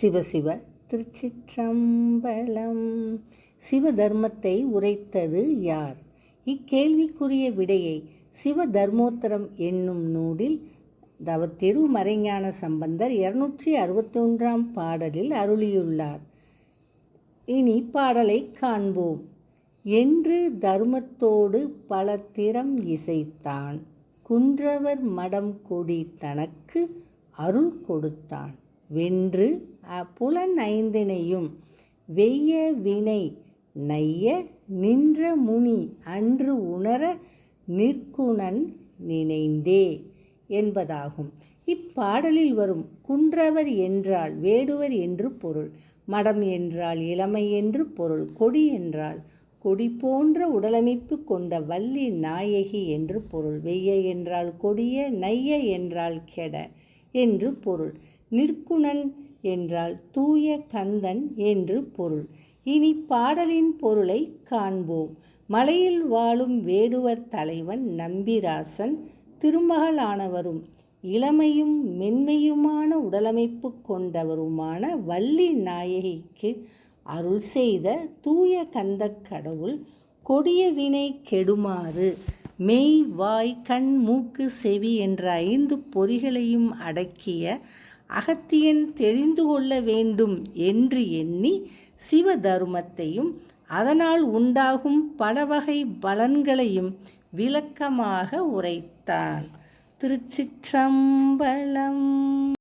சிவசிவ திருச்சிற்றம்பலம். சிவதர்மத்தை உரைத்தது யார்? இக்கேள்விக்குரிய விடையை சிவ தர்மோத்தரம் என்னும் நூலில் தவ திருமறைஞான சம்பந்தர் இருநூற்றி அறுபத்தி ஒன்றாம் பாடலில் அருளியுள்ளார். இனி பாடலை காண்போம். என்று தர்மத்தோடு பல திறம் இசைத்தான் குன்றவர் மடம் கொடி தனக்கு அருள் கொடுத்தான். வென்று அப்புலன் ஐந்தினையும் வெய்ய வினை நைய நின்ற முனி அன்று உணர நிற்குணன் நினைந்தே என்பதாகும். இப்பாடலில் வரும் குன்றவர் என்றால் வேடுவர் என்று பொருள் மடம் என்றால் இளமை என்று பொருள் கொடி என்றால் கொடி போன்ற உடலமைப்பு கொண்ட வள்ளி நாயகி என்று பொருள் வெய்ய என்றால் கொடிய நைய என்றால் கெட என்று பொருள். நிற்குணன் என்றால் தூய கந்தன் என்று பொருள். இனி பாடலின் பொருளை காண்போம். மலையில் வாழும் வேடுவர் தலைவன் நம்பிராசன் திருமகளானவரும் இளமையும் மென்மையுமான உடலமைப்பு கொண்டவருமான வள்ளி நாயகிக்கு அருள் செய்த தூய கந்தக் கடவுள் கொடிய வினை கெடுமாறு. மெய் வாய் கண் மூக்கு செவி என்ற ஐந்து பொறிகளையும் அடக்கிய அகத்தியன் தெரிந்து கொள்ள வேண்டும் என்று எண்ணி சிவ தர்மத்தையும் அதனால் உண்டாகும் பல வகை பலன்களையும் விளக்கமாக உரைத்தான் திருச்சிற்றம்பலம்